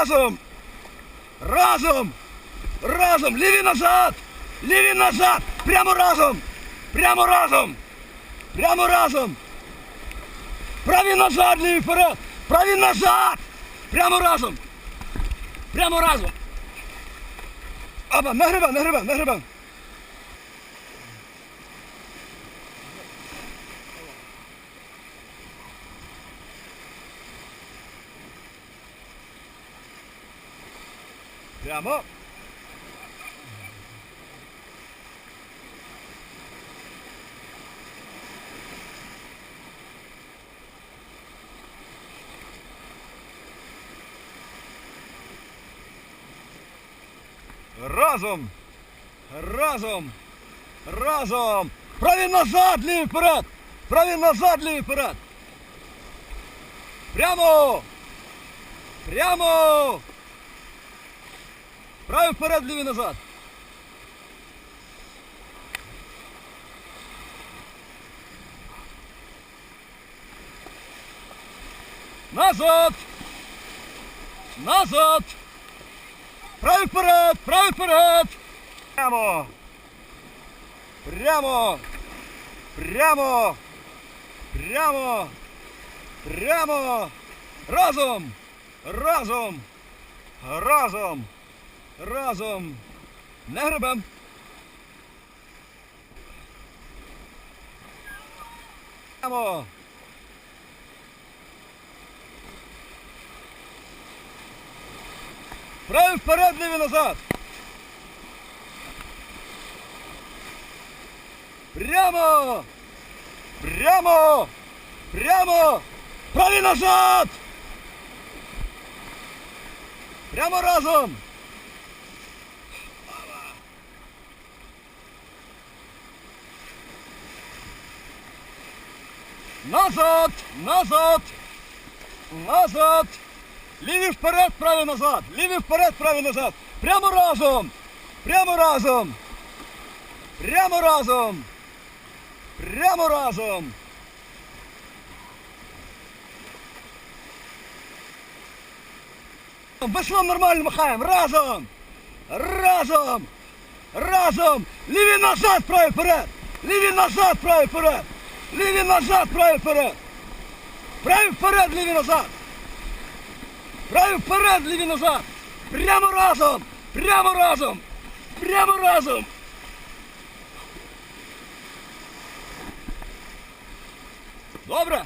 Разом! Разом! Разом! Ліві назад! Ліві назад! Прямо разом! Прямо разом! Прямо разом! Праві назад, ліві вперед! Праві назад! Прямо разом! Прямо разом! Аба, на гриба, на гриба, на гриба! Прямо! Разом! Разом! Разом! Праві назад, ліві вперед! Праві назад, ліві вперед! Прямо! Прямо! Правий вперед, лівий назад! Назад! Назад! Правий вперед! Правий вперед! Прямо! Прямо! Прямо! Прямо! Прямо! Разом! Разом! Разом! Разом! Не гребем! Прямо! Правий вперед, лівий назад! Прямо! Прямо! Прямо! Правий назад! Прямо разом! Назад! Назад! Назад! Лівий вперед, правий назад! Лівий вперед, правий назад! Прямо разом! Прямо разом! Прямо разом! Прямо разом! Веслом нормально махаємо! Разом! Разом! Разом! Лівий назад, правий вперед! Лівий назад, правий вперед! Лівий назад, правий вперед! Правий вперед, лівий назад! Правий вперед, лівий назад! Прямо разом! Прямо разом! Прямо разом! Добре?